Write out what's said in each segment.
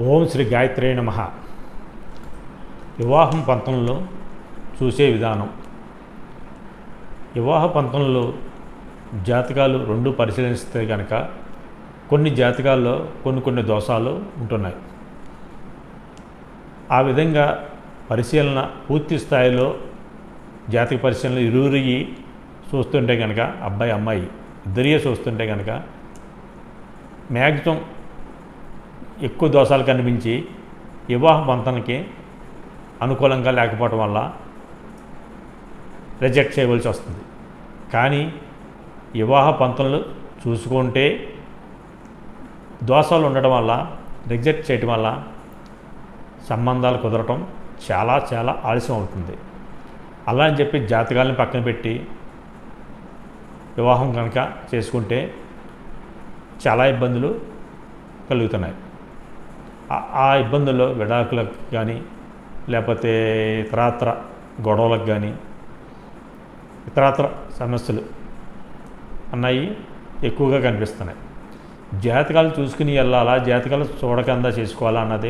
ఓం శ్రీ గాయత్రే నమ. వివాహం పంతంలో చూసే విధానం. వివాహ పంతంలో జాతకాలు రెండు పరిశీలిస్తే కనుక కొన్ని జాతకాల్లో కొన్ని కొన్ని దోషాలు ఉంటున్నాయి. ఆ విధంగా పరిశీలన పూర్తి స్థాయిలో జాతక పరిశీలన ఇరువురి చూస్తుంటే కనుక అబ్బాయి అమ్మాయి ఇద్దరియే చూస్తుంటే కనుక మ్యాక్సిమం ఎక్కువ దోషాలు కనిపించి వివాహ పంతానికి అనుకూలంగా లేకపోవడం వల్ల రిజెక్ట్ చేయవలసి వస్తుంది. కానీ వివాహ పంతనలు చూసుకుంటే దోషాలు ఉండడం వల్ల రిజెక్ట్ చేయటం వల్ల సంబంధాలు కుదరటం చాలా చాలా ఆలస్యం అవుతుంది. అలా అని చెప్పి జాతకాలను పక్కన పెట్టి వివాహం కనుక చేసుకుంటే చాలా ఇబ్బందులు కలుగుతున్నాయి. ఆ- ఇబ్బందుల్లో విడాకులకు కానీ లేకపోతే ఇతరాత్ర గొడవలకు కానీ ఇతరాత్ర సమస్యలు అన్నవి ఎక్కువగా కనిపిస్తున్నాయి. జాతకాలు చూసుకుని వెళ్ళాలా? జాతకాలు చూడకుండా చేసుకోవాలా అన్నది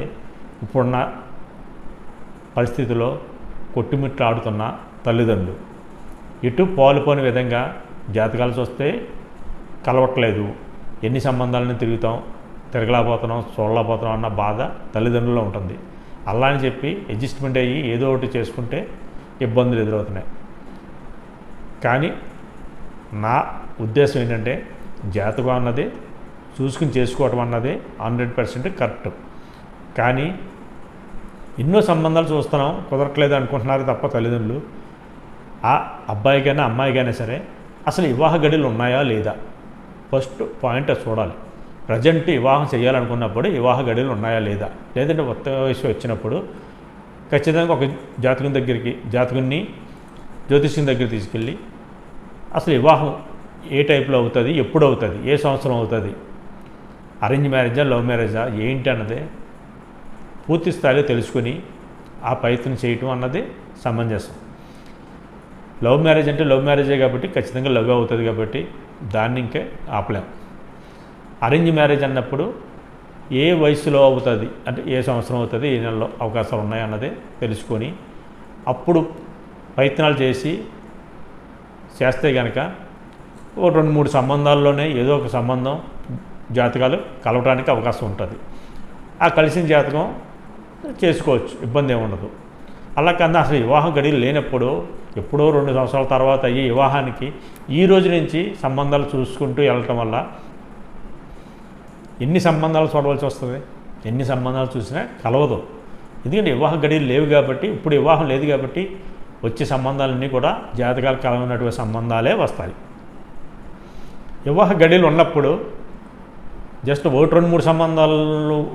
ఇప్పుడున్న పరిస్థితిలో కొట్టుమిట్లాడుతున్న తల్లిదండ్రులు. ఇటు పాలుపోని విధంగా జాతకాలు చూస్తే కలవట్లేదు. ఎన్ని సంబంధాలను తిరుగుతాం? తిరగలేకపోతున్నాం చూడలేకపోతున్నాం అన్న బాధ తల్లిదండ్రుల్లో ఉంటుంది. అలా అని చెప్పి అడ్జస్ట్మెంట్ అయ్యి ఏదో ఒకటి చేసుకుంటే ఇబ్బందులు ఎదురవుతున్నాయి. కానీ నా ఉద్దేశం ఏంటంటే జాతకం అన్నది చూసుకుని చేసుకోవటం అన్నది హండ్రెడ్ పర్సెంట్ కరెక్ట్. కానీ ఎన్నో సంబంధాలు చూస్తున్నాం కుదరట్లేదు అనుకుంటున్నారు తప్ప తల్లిదండ్రులు. ఆ అబ్బాయికైనా అమ్మాయికైనా సరే అసలు వివాహ గడిలు ఉన్నాయా లేదా? ఫస్ట్ పాయింట్ అది చూడాలి. ప్రజెంట్ వివాహం చేయాలనుకున్నప్పుడు వివాహ గడిలు ఉన్నాయా లేదా? లేదంటే కొత్త వయసు వచ్చినప్పుడు ఖచ్చితంగా ఒక జాతకుని దగ్గరికి జాతకుని జ్యోతిష్యం దగ్గర తీసుకెళ్ళి అసలు వివాహం ఏ టైప్లో అవుతుంది ఎప్పుడు అవుతుంది ఏ సంవత్సరం అవుతుంది అరేంజ్ మ్యారేజా లవ్ మ్యారేజా ఏంటి అన్నది పూర్తి స్థాయిలో తెలుసుకుని ఆ ప్రయత్నం చేయటం అన్నది సమంజసం. లవ్ మ్యారేజ్ అంటే లవ్ మ్యారేజే కాబట్టి ఖచ్చితంగా లవ్ అవుతుంది కాబట్టి దాన్ని ఇంకే ఆపలేం. అరేంజ్ మ్యారేజ్ అన్నప్పుడు ఏ వయసులో అవుతుంది? అంటే ఏ సంవత్సరం అవుతుంది? ఏ నెలలో అవకాశాలు ఉన్నాయి అన్నది తెలుసుకొని అప్పుడు ప్రయత్నాలు చేసి చేస్తే కనుక ఓ రెండు మూడు సంబంధాల్లోనే ఏదో ఒక సంబంధం జాతకాలు కలవడానికి అవకాశం ఉంటుంది. ఆ కలిసిన జాతకం చేసుకోవచ్చు. ఇబ్బంది ఏముండదు ఉండదు. అలా కన్నా అసలు వివాహం గడియలు లేనప్పుడు ఎప్పుడో రెండు సంవత్సరాల తర్వాత అయ్యే వివాహానికి ఈ రోజు నుంచి సంబంధాలు చూసుకుంటూ వెళ్ళటం వల్ల ఎన్ని సంబంధాలు చూడవలసి వస్తుంది? ఎన్ని సంబంధాలు చూసినా కలవదు. ఎందుకంటే వివాహ గడియలు లేవు కాబట్టి ఇప్పుడు వివాహం లేదు కాబట్టి వచ్చే సంబంధాలన్నీ కూడా జాతకాలు కలవనటువంటి సంబంధాలే వస్తాయి. వివాహ గడియలు ఉన్నప్పుడు జస్ట్ ఒకటి రెండు మూడు సంబంధాలు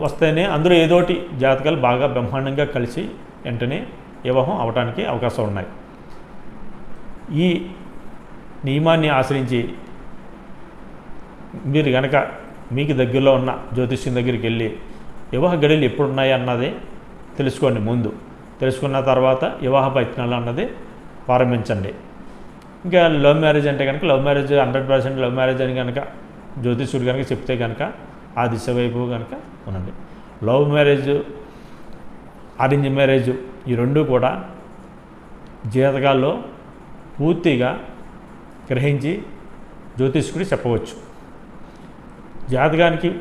వస్తేనే అందులో ఏదోటి జాతకాలు బాగా బ్రహ్మాండంగా కలిసి వెంటనే వివాహం అవడానికి అవకాశాలు ఉన్నాయి. ఈ నియమాన్ని ఆశ్రయించి మీరు కనుక మీకు దగ్గరలో ఉన్న జ్యోతిష్యం దగ్గరికి వెళ్ళి వివాహ గడియలు ఎప్పుడు ఉన్నాయి అన్నది తెలుసుకోండి ముందు. తెలుసుకున్న తర్వాత వివాహ ప్రయత్నాలు అన్నది ప్రారంభించండి. ఇంకా లవ్ మ్యారేజ్ అంటే కనుక love marriage hundred percent love marriage అని కనుక జ్యోతిష్యుడు కనుక చెప్తే కనుక ఆ దిశ వైపు కనుక ఉండండి. లవ్ మ్యారేజ్ అరేంజ్ మ్యారేజ్ ఈ రెండు కూడా జీవితకాల్లో పూర్తిగా గ్రహించి జ్యోతిష్కుడు చెప్పవచ్చు. జాతకానికి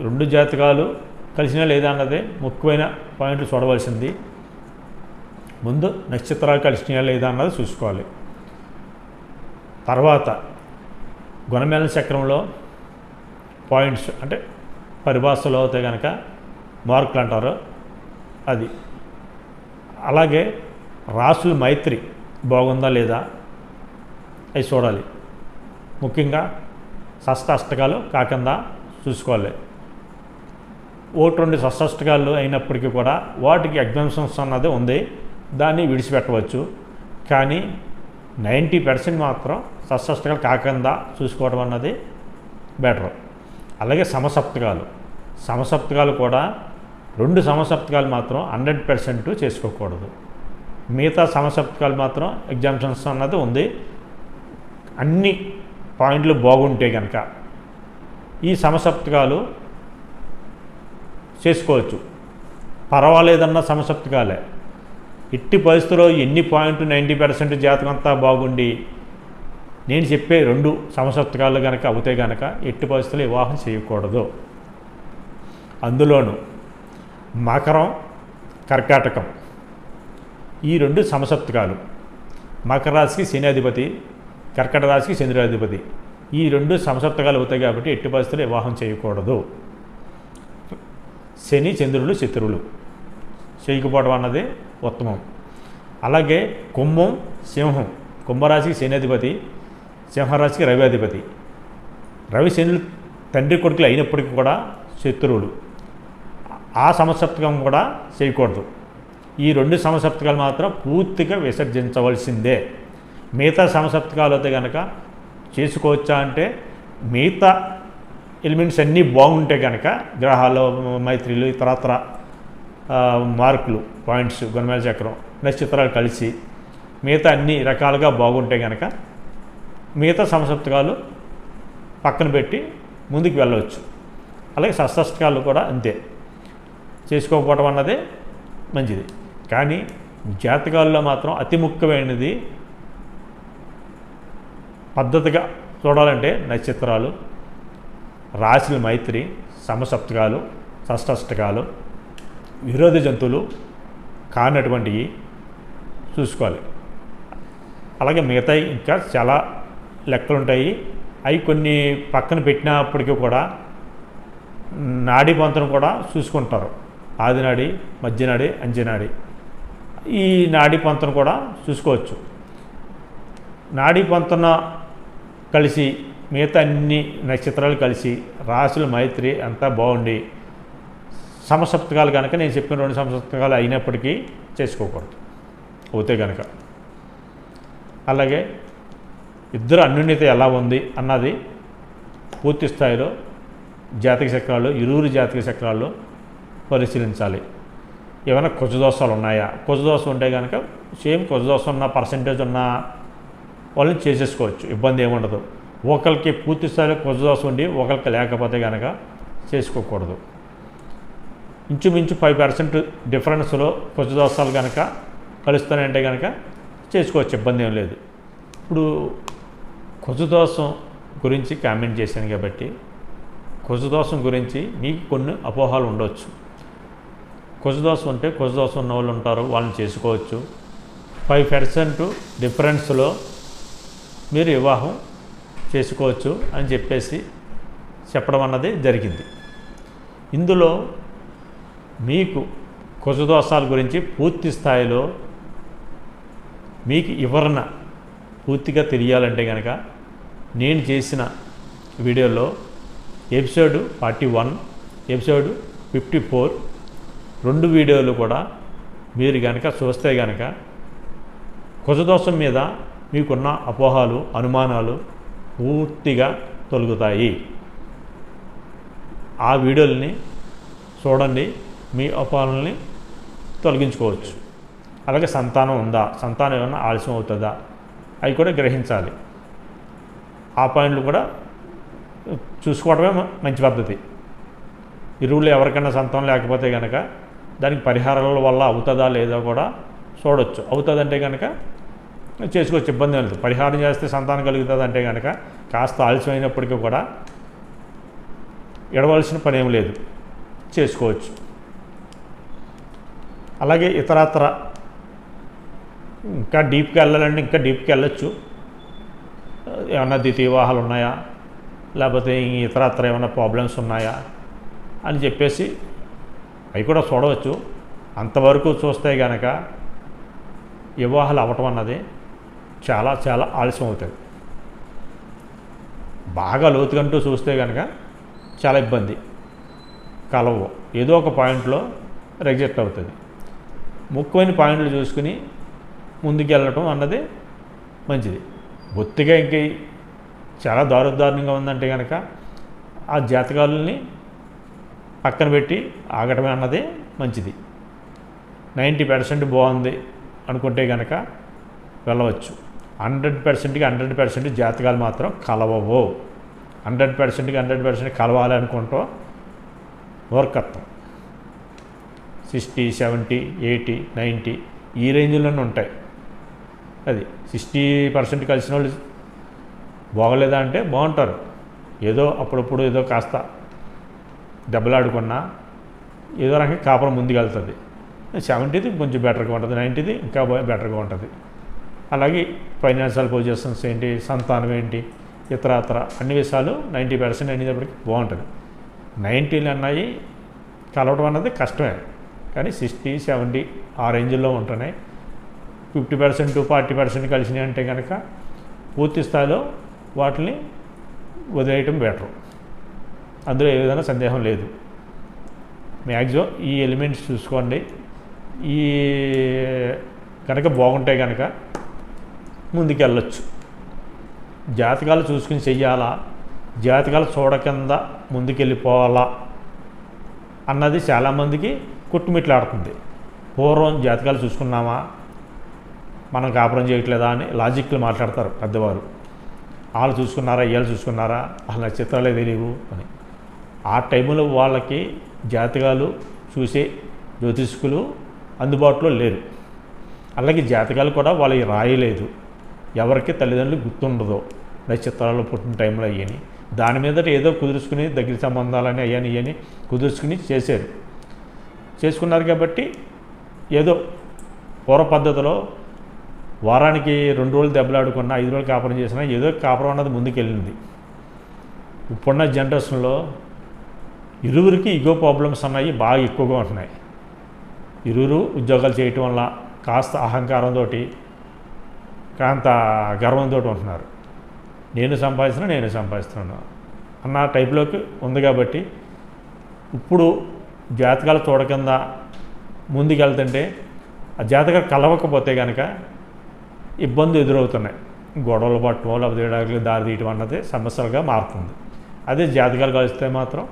రెండు జాతకాలు కలిసినా లేదా అన్నదే ముఖ్యమైన పాయింట్లు చూడవలసింది. ముందు నక్షత్రాలు కలిసినా లేదా అన్నది చూసుకోవాలి. తర్వాత గుణమేళ చక్రంలో పాయింట్స్ అంటే పరిభాషలో అయితే కనుక మార్కులు అంటారు. అది అలాగే రాసుల మైత్రి బాగుందా లేదా అవి చూడాలి. ముఖ్యంగా షష్ట అష్టకాలు కాకుండా చూసుకోవాలి. ఒకటి రెండు షష్టాష్టకాలు అయినప్పటికీ కూడా వాటికి ఎగ్జామ్షన్స్ అన్నది ఉంది. దాన్ని విడిచిపెట్టవచ్చు. కానీ నైంటీ పర్సెంట్ మాత్రం షష్టాష్టకాలు కాకుండా చూసుకోవడం అన్నది బెటర్. అలాగే సమసప్తకాలు. సమసప్తకాలు కూడా రెండు సమసప్తకాలు మాత్రం హండ్రెడ్ పర్సెంట్ చేసుకోకూడదు. మిగతా సమసప్తకాలు మాత్రం ఎగ్జామ్షన్స్ అన్నది ఉంది. అన్ని పాయింట్లు బాగుంటే కనుక ఈ సమసప్తకాలు చేసుకోవచ్చు. పర్వాలేదన్న సమసప్తకాలే. ఇట్టి పరిస్థితుల్లో ఎన్ని పాయింట్ నైంటీ పర్సెంట్ జాతకం అంతా బాగుండి నేను చెప్పే రెండు సమసప్తకాలు కనుక అవుతే కనుక ఎట్టి పరిస్థితులు వివాహం చేయకూడదు. అందులోనూ మకరం కర్కాటకం ఈ రెండు సమసప్తకాలు. మకర రాశికి శని అధిపతి కర్కట రాశికి చంద్రాధిపతి. ఈ రెండు సమసప్తకాలు అవుతాయి కాబట్టి ఎట్టి పరిస్థితులు వివాహం చేయకూడదు. శని చంద్రులు శత్రువులు. చేయకపోవడం అన్నది ఉత్తమం. అలాగే కుంభం సింహం. కుంభరాశికి శనిధిపతి సింహరాశికి రవి అధిపతి రవి శనులు తండ్రి కొడుకులు అయినప్పటికీ కూడా శత్రువులు. ఆ సమసప్తకం కూడా చేయకూడదు. ఈ రెండు సమసప్తకాలు మాత్రం పూర్తిగా విసర్జించవలసిందే. మిగతా సమసప్తకాలు అయితే కనుక చేసుకోవచ్చా అంటే మిగతా ఎలిమెంట్స్ అన్నీ బాగుంటే కనుక గ్రహాలు మైత్రిలు ఇతరత్ర మార్కులు పాయింట్స్ గుణమేల చక్రం నక్షత్రాలు కలిసి మిగతా అన్ని రకాలుగా బాగుంటే కనుక మిగతా సమసప్తకాలు పక్కన పెట్టి ముందుకు వెళ్ళవచ్చు. అలాగే షష్టష్టకాలు కూడా అంతే. చేసుకోకపోవడం అన్నదే మంచిది. కానీ జాతకాల్లో మాత్రం అతి ముఖ్యమైనది పద్ధతిగా చూడాలంటే నక్షత్రాలు రాశుల మైత్రి సమసప్తకాలు షష్టష్టకాలు విరోధ జంతువులు కానటువంటివి చూసుకోవాలి. అలాగే మిగతాయి ఇంకా చాలా లెక్కలు ఉంటాయి అవి కొన్ని పక్కన పెట్టినప్పటికీ కూడా నాడి పంతను కూడా చూసుకుంటారు. ఆదినాడి మధ్యనాడి అంజనాడి ఈ నాడి పంతను కూడా చూసుకోవచ్చు. నాడి పంతన కలిసి మిగతా అన్ని నక్షత్రాలు కలిసి రాశులు మైత్రి అంతా బాగుండి. సమసప్తకాలు కనుక నేను చెప్పిన రెండు సమసప్తకాలు అయినప్పటికీ చేసుకోకూడదు. అవుతే కనుక అలాగే ఇద్దరు అన్యోన్యత ఎలా ఉంది అన్నది పూర్తి స్థాయిలో జాతక చక్రాలు ఇరువురు జాతక చక్రాల్లో పరిశీలించాలి. ఏమైనా కుజదోషాలు ఉన్నాయా? కుజదోషం ఉంటే కనుక సేమ్ కుజదోషం ఉన్న పర్సంటేజ్ ఉన్న వాళ్ళని చేసేసుకోవచ్చు. ఇబ్బంది ఏముండదు. ఒకరికి పూర్తి స్థాయిలో కుజదోషం ఉండి ఒకరికి లేకపోతే కనుక చేసుకోకూడదు. ఇంచుమించు ఫైవ్ పర్సెంట్ డిఫరెన్స్లో కుజదోషాలు కనుక కలుస్తానంటే కనుక చేసుకోవచ్చు. ఇబ్బంది ఏం లేదు. ఇప్పుడు కుజదోషం గురించి కామెంట్ చేశాను కాబట్టి కుజదోషం గురించి మీకు కొన్ని అపోహలు ఉండవచ్చు కుజదోషం ఉంటే కుజదోషం ఉన్న వాళ్ళు ఉంటారు. వాళ్ళని చేసుకోవచ్చు. ఫైవ్ పర్సెంట్ డిఫరెన్స్లో మీరు వివాహం చేసుకోవచ్చు అని చెప్పేసి చెప్పడం అన్నది జరిగింది. ఇందులో మీకు కుజదోషాల గురించి పూర్తి స్థాయిలో మీకు వివరణ పూర్తిగా తెలియాలంటే కనుక నేను చేసిన వీడియోలో episode forty one episode fifty four రెండు వీడియోలు కూడా మీరు కనుక చూస్తే కనుక కుజదోషం మీద మీకున్న అపోహాలు అనుమానాలు పూర్తిగా తొలగుతాయి. ఆ వీడియోల్ని చూడండి మీ అపోహలని తొలగించుకోవచ్చు. అలాగే సంతానం ఉందా? సంతానం ఏమైనా ఆలస్యం అవుతుందా? అవి కూడా గ్రహించాలి. ఆ పాయింట్లు కూడా చూసుకోవడమే మంచి పద్ధతి. ఇరువులు ఎవరికైనా సంతానం లేకపోతే కనుక దానికి పరిహారాల వల్ల అవుతుందా లేదా కూడా చూడొచ్చు. అవుతుందంటే కనుక చేసుకోవచ్చు ఇబ్బంది లేదు. పరిహారం చేస్తే సంతానం కలుగుతుంది అంటే కనుక కాస్త ఆలస్యమైనప్పటికీ కూడా ఎడవలసిన పని ఏం లేదు. చేసుకోవచ్చు. అలాగే ఇతరత్ర ఇంకా డీప్కి వెళ్ళాలంటే ఇంకా డీప్కి వెళ్ళొచ్చు. ఏమన్నా ద్వితీయ వివాహాలు ఉన్నాయా? లేకపోతే ఇతరత్ర ఏమైనా ప్రాబ్లమ్స్ ఉన్నాయా? అని చెప్పేసి అవి కూడా చూడవచ్చు. అంతవరకు చూస్తే కనుక వివాహాలు అవ్వటం అన్నది చాలా చాలా ఆలస్యం అవుతుంది బాగా లోతుకంటూ చూస్తే కనుక చాలా ఇబ్బంది. కలవు. ఏదో ఒక పాయింట్లో రిజెక్ట్ అవుతుంది. ముఖ్యమైన పాయింట్లు చూసుకుని ముందుకు వెళ్ళటం అన్నది మంచిది. బొత్తిగా ఇంక చాలా దారుదారుణంగా ఉందంటే కనుక ఆ జాతకాలని పక్కన పెట్టి ఆగటమే అన్నది మంచిది. నైంటీ పర్సెంట్ బాగుంది అనుకుంటే కనుక వెళ్ళవచ్చు. హండ్రెడ్ పర్సెంట్కి హండ్రెడ్ పర్సెంట్ జాతకాలు మాత్రం కలవవు. హండ్రెడ్ పర్సెంట్కి హండ్రెడ్ పర్సెంట్ కలవాలి అనుకుంటూ మూర్ఖత్వం. సిక్స్టీ సెవెంటీ ఎయిటీ నైంటీ ఈ రేంజ్లోనే ఉంటాయి. అది సిక్స్టీ పర్సెంట్ కలిసిన వాళ్ళు బాగలేదా అంటే బాగుంటారు. ఏదో అప్పుడప్పుడు ఏదో కాస్త దెబ్బలాడుకున్నా ఏదో రకంగా కాపురం ముందుకెళ్తుంది. సెవెంటీది కొంచెం బెటర్గా ఉంటుంది నైంటీది ఇంకా బెటర్గా ఉంటుంది. అలాగే ఫైనాన్షియల్ పొజిషన్స్ ఏంటి సంతానం ఏంటి ఇతరత్ర అన్ని విషయాలు నైంటీ పర్సెంట్ అనేటప్పటికి బాగుంటుంది. నైంటీలు అన్నాయి కలవడం అన్నది కష్టమే. కానీ సిక్స్టీ సెవెంటీ ఆ రేంజ్లో ఉంటున్నాయి. ఫిఫ్టీ పర్సెంట్ ఫార్టీ పర్సెంట్ కలిసినాయి అంటే కనుక పూర్తి స్థాయిలో వాటిని వదిలేయటం బెటర్ అందులో ఏ విధంగా సందేహం లేదు. మ్యాక్సిమం ఈ ఎలిమెంట్స్ చూసుకోండి. ఈ కనుక బాగుంటాయి కనుక ముందుకెళ్ళొచ్చు. జాతకాలు చూసుకుని చెయ్యాలా? జాతకాలు చూడకింద ముందుకెళ్ళిపోవాలా? అన్నది చాలామందికి కుట్టుమిట్లాడుతుంది. పూర్వం జాతకాలు చూసుకున్నామా? మనం కాపురం చేయట్లేదా అని లాజిక్లు మాట్లాడతారు పెద్దవారు వాళ్ళు చూసుకున్నారా? వీళ్ళు చూసుకున్నారా? అసలు నక్షత్రాలే తెలియవు అని. ఆ టైంలో వాళ్ళకి జాతకాలు చూసే జ్యోతిష్కులు అందుబాటులో లేరు. అలాగే జాతకాలు కూడా వాళ్ళకి రాయలేదు. ఎవరికి తల్లిదండ్రులు గుర్తుండదు నక్షత్రాలు పుట్టిన టైంలో అయ్యని దాని మీద ఏదో కుదుర్చుకుని దగ్గర సంబంధాలని అయ్యని ఇవని కుదుర్చుకుని చేశారు. చేసుకున్నారు కాబట్టి ఏదో పూర్వ పద్ధతిలో వారానికి రెండు రోజులు దెబ్బలాడుకున్నా ఐదు రోజులు కాపురం చేసినా ఏదో కాపురం అన్నది ముందుకెళ్ళింది. ఇప్పుడున్న జనరేషన్లో ఇరువురికి ఇగో ప్రాబ్లమ్స్ అన్నాయి బాగా ఎక్కువగా ఉంటున్నాయి. ఇరువురు ఉద్యోగాలు చేయటం వల్ల కాస్త అహంకారంతో కాంత గర్వంతో ఉంటున్నారు. నేను సంపాదిస్తున్నా నేను సంపాదిస్తున్నాను అన్న టైప్లోకి ఉంది కాబట్టి ఇప్పుడు జాతకాల చూడకింద ముందుకెళ్తుంటే ఆ జాతకాలు కలవకపోతే కనుక ఇబ్బందులు ఎదురవుతున్నాయి. గొడవలు పట్టడం లేకపోతే దారి తీయటం అన్నది సమస్యలుగా మారుతుంది. అదే జాతకాలు కలిస్తే మాత్రం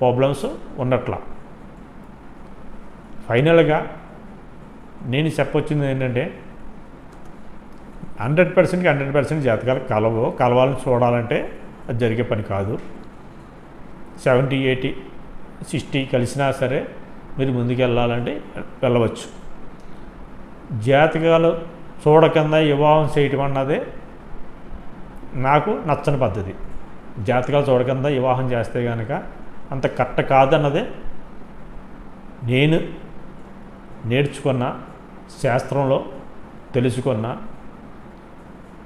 ప్రాబ్లమ్స్ ఉన్నట్లా. ఫైనల్గా నేను చెప్పొచ్చింది ఏంటంటే హండ్రెడ్ పర్సెంట్కి హండ్రెడ్ పర్సెంట్ జాతకాలు కలవు. కలవాలని చూడాలంటే అది జరిగే పని కాదు. సెవెంటీ ఎయిటీ సిక్స్టీ కలిసినా సరే మీరు ముందుకు వెళ్ళాలంటే వెళ్ళవచ్చు. జాతకాలు చూడకుండా వివాహం చేయటం అన్నదే నాకు నచ్చని పద్ధతి. జాతకాలు చూడకుండా వివాహం చేస్తే కనుక అంత కరెక్ట్ కాదన్నదే నేను నేర్చుకున్న శాస్త్రంలో తెలుసుకున్న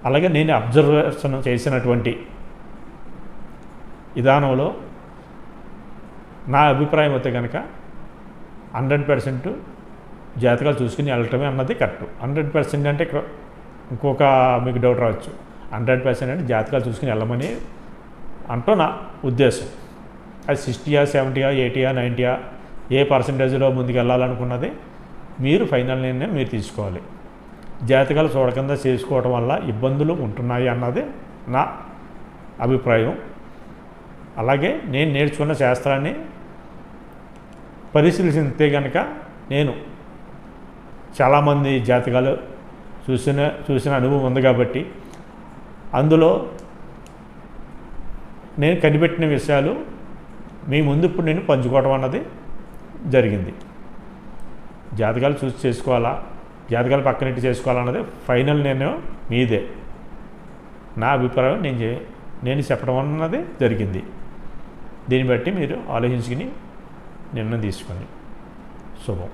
అలాగే నేను అబ్జర్వేషన్ చేసినటువంటి విధానంలో నా అభిప్రాయం అయితే కనుక హండ్రెడ్ పర్సెంట్ జాతకాలు చూసుకుని వెళ్ళటమే అన్నది కరెక్ట్. హండ్రెడ్ పర్సెంట్ అంటే ఇక్కడ ఇంకొక మీకు డౌట్ రావచ్చు. హండ్రెడ్ పర్సెంట్ అంటే జాతకాలు చూసుకుని వెళ్ళమని అంటూ నా ఉద్దేశం. అది సిక్స్టీయా సెవెంటీయా ఎయిటీయా నైంటీయా ఏ పర్సంటేజ్లో ముందుకు వెళ్ళాలనుకున్నది మీరు ఫైనల్ నిర్ణయం మీరు తీసుకోవాలి. జాతకాలు చూడకుండా చేసుకోవడం వల్ల ఇబ్బందులు ఉంటున్నాయి అన్నది నా అభిప్రాయం. అలాగే నేను నేర్చుకున్న శాస్త్రాన్ని పరిశీలిస్తే కనుక నేను చాలామంది జాతకాలు చూసిన చూసిన అనుభవం ఉంది కాబట్టి అందులో నేను కనిపెట్టిన విషయాలు మీ ముందు ఇప్పుడు నేను పంచుకోవడం అన్నది జరిగింది. జాతకాలు చూసి చేసుకోవాలా? జాతకాలు పక్కనెట్టి చేసుకోవాలన్నది ఫైనల్ నిర్ణయం మీదే. నా అభిప్రాయం నేను నేను చెప్పడం అన్నది జరిగింది. దీన్ని బట్టి మీరు ఆలోచించుకుని నిర్ణయం తీసుకోండి. శుభం.